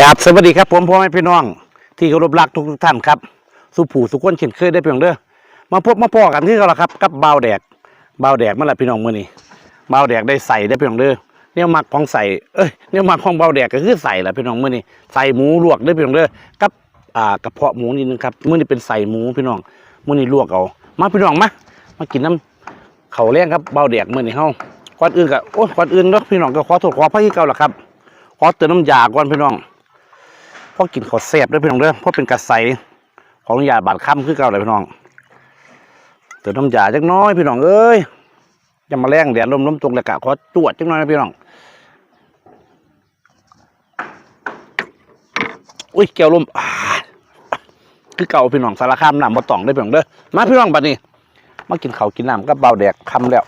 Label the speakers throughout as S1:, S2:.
S1: กราบสวัสดีครับผมพ่อแม่พี่น้อง ที่เคารพรักทุกท่านครับสุผู้สุขคนเช่นเคยได้เพียงเด้อมาพบมาพ่อกันที่เขาละครับกับเบาแดกเบาแดกมาละพี่น้องมื้อนี้เบาแดกได้ใส่ได้เพียงเด้อเนี่ยหมักของใส่เอ้ยเนี่ยหมักของเบาแดกก็คือใส่แหละพี่น้องมื้อนี้ใส่หมูลวกได้เพียงเด้อกับอ่ากระเพาะหมูนิดนึงครับมื้อนี้เป็นใส่หมูพี่น้องมื้อนี้ลวกเอามาพี่น้องมามากินน้ำเขาวแรงครับเบาแดกมื้อนี้เฮาก่อนอื่นก็โอ้ก่อนอื่นเนาะพี่น้องก็ขอโทษขออภัยที่เก่าละครับขอเติมน้ำยาก่อนพี่น้อง พอกินข้าวแซ่บด้วยพี่น้องเด้อเพราะเป็นกระใสของยาบาดค่ำคือเก่าเลยพี่น้องเติมน้ำยาจักน้อยพี่น้องเอ้ยจะมาแรงแดดลมลมตกเลยกะขอตรวจจักน้อยนะพี่น้องอุ้ยแก้วลมคือเก่าพี่น้องสารคามน้ำบ่ต้องได้พี่น้องเด้อมาพี่น้องบัดนี้ มากินข้าวกินน้ำกับเบาแดกคำแล้ว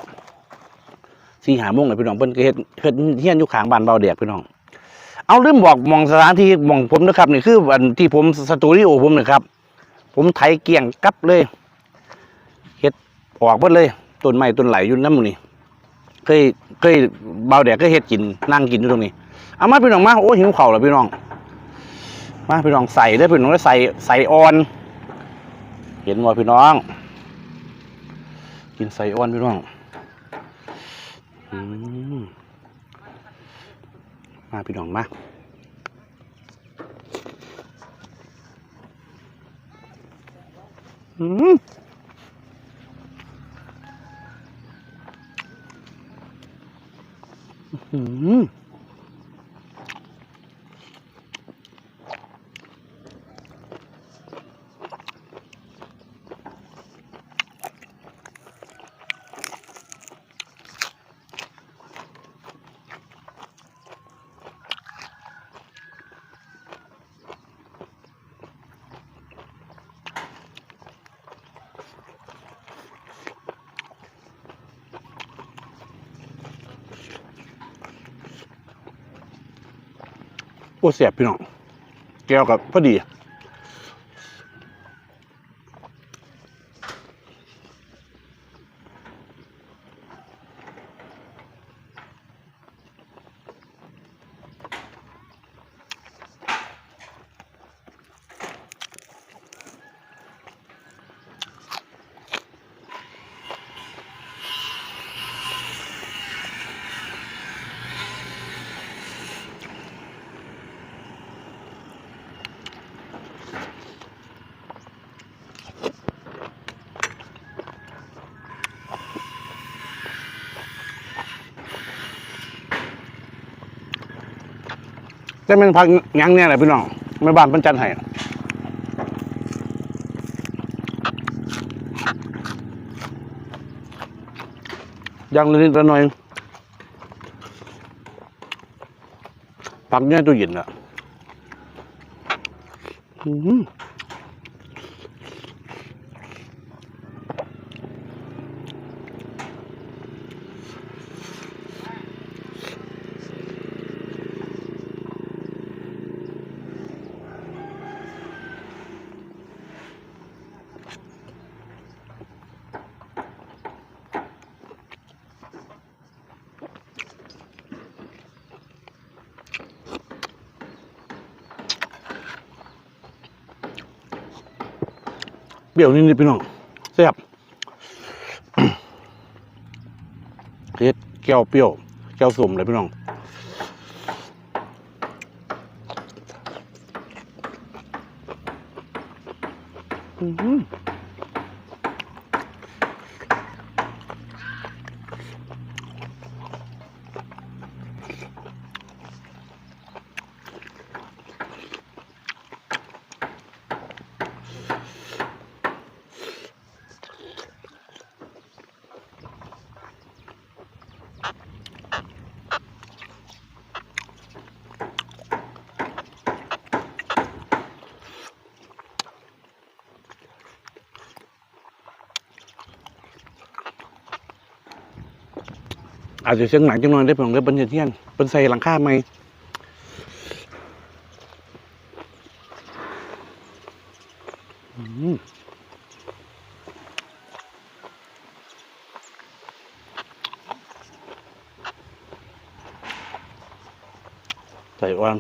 S1: สี่หาโมงเลยพี่น้องเพิ่นก็เฮ็ดเฮ็ดเฮียนอยู่ขางบ้านเบาแดกพี่น้อง เอาลืมบอกมองสถานที่มองผมนะครับนี่คือวันที่ผมสตูดิโอผมนะครับ ผมไถเกี่ยงกลับเลยเฮ็ดออกเบิดเลยต้นไม้ต้นไหลอยู่น้ำหมูนี่เคยเคยเบาแดดก็เฮ็ดกินนั่งกินอยู่ตรงนี้เอามาพี่น้องมาโอ้หิวเข่าวแล้วพี่น้อง มาพี่น้องใส่ได้พี่น้องได้ใส่ใส่ออน เห็นว่าพี่น้อง กินใส่ออนพี่น้องอืม มาพี่น้องมาอืมอืม โอ้เสียบพี่น้อง แก้วกับพอดี แต่มันพักยังเนี่ยแหละพี่น้องไม่บ้านเปันจันไห้ยังนิดละหน่อยพักเนี่ยตัวหยินอะ อืม รี้ยวนิดๆพี่น้องแซ่บเฮ็ดแก้วเปรี้ยวแก้วสมเลยพี่น้องอืม อาจจะเสียงหนังจังหน่อยได้ผมเด้อเป็นเทียนเป็นใส่หลังคาไหมใส่วัน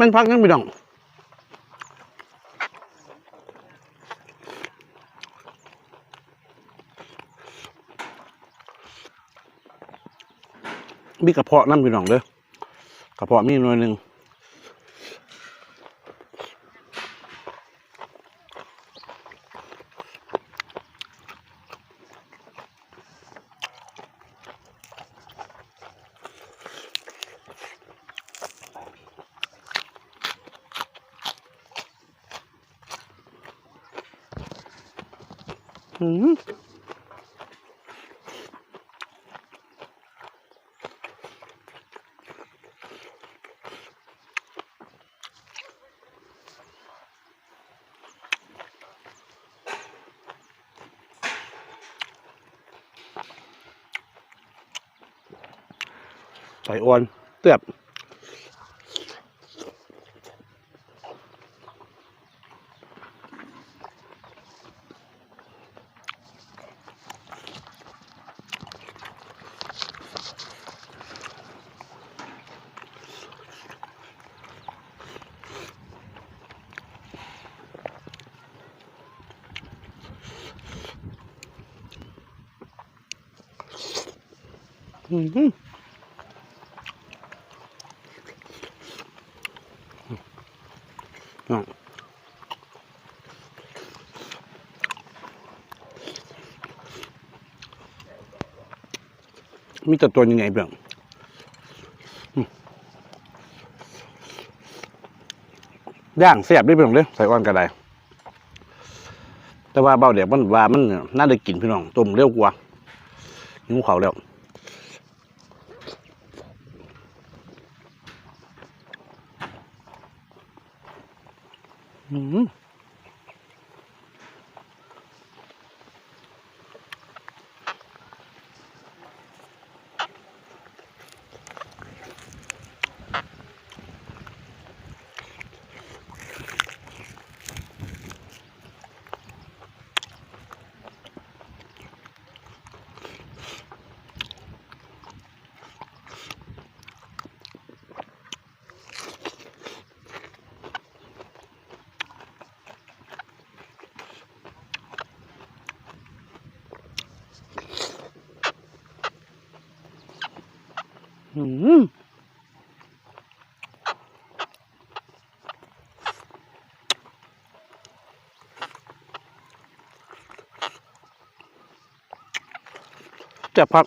S1: มันพักยังพี่น้องมีกระเพาะน้ำพี่น้องเด้อกระเพาะมีหน่วยหนึ่ง ใส่อ่อนเตียบ มอะมีแต่ตัวยังไงเบื้องอืมย่างเสียบได้เบื้องเลยใส่อ่อนกระไดแต่ว่าเบาเดี๋ยวมันว่ามันน่าได้กินพี่น้องต้มเร็วกว่าหิวเขาแล้ว อื มอืมเจ็บครับ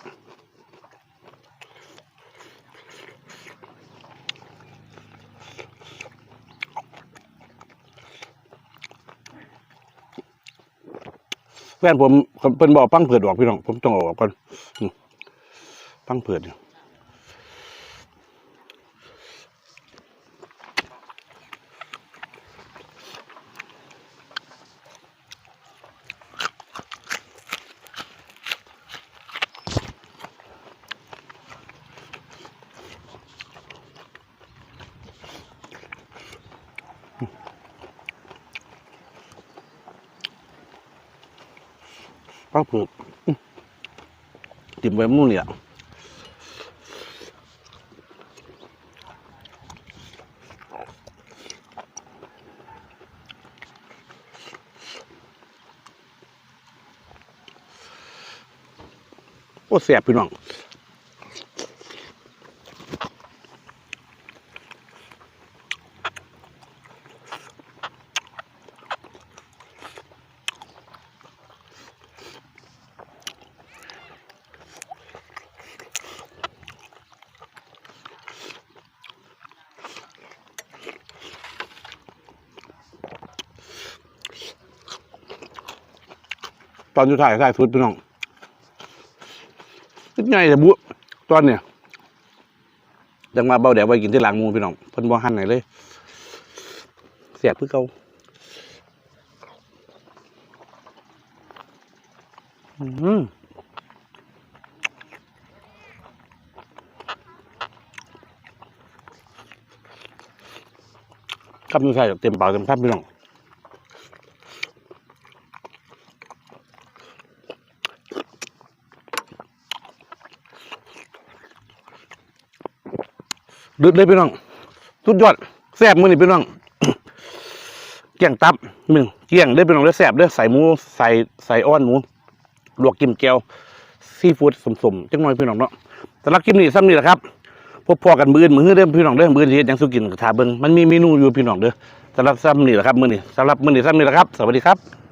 S1: แฟนผมเป็นบอกปั้งเผือดออกพี่น้อง ผมต้องออกก่อนปังเผือดเนี่ ปังเผือดอื้อติ่มไว้มุ่นเนี่ยโอ้เสียบพี่น้อง ตอนอยู่ถ่ายถ่ายสุดพี่น้องนิดใหญ่แต่บุตอนเนี่ยจังมาเบาแดดไว้กินที่หลังมูพี่น้องเพิ่นบ่หั่นไหนเลยเสียบคือเก่าอืมครับอยู่ถ่ายเต็มปากเต็มคำพี่น้อง ดึดเลยพี่น้อง สุดยอดแซ่บมือนี้พี่น้องเกี่ยงตับมึงเกี่ยงเด้พี่น้องเด้แซ่บเด้ใส่หมูใส่ใส่อ้อนหมูลวกกิมแก้วซีฟู้ดสมๆจังหน่อยพี่น้องเนาะสำหรับคลิปนี้ซ้ำนี่แหละครับพบพอกันมือนมือเด้อพี่น้องเด้อมืออนสิเฮ็ดหยังสุกินก็ท่าเบิ่งมันมีเมนูอยู่พี่น้องเด้อสำหรับซ้ำนี่แหละครับมือนี้สำหรับมือนี้ซ้ำนี่แหละครับ สวัสดีครับ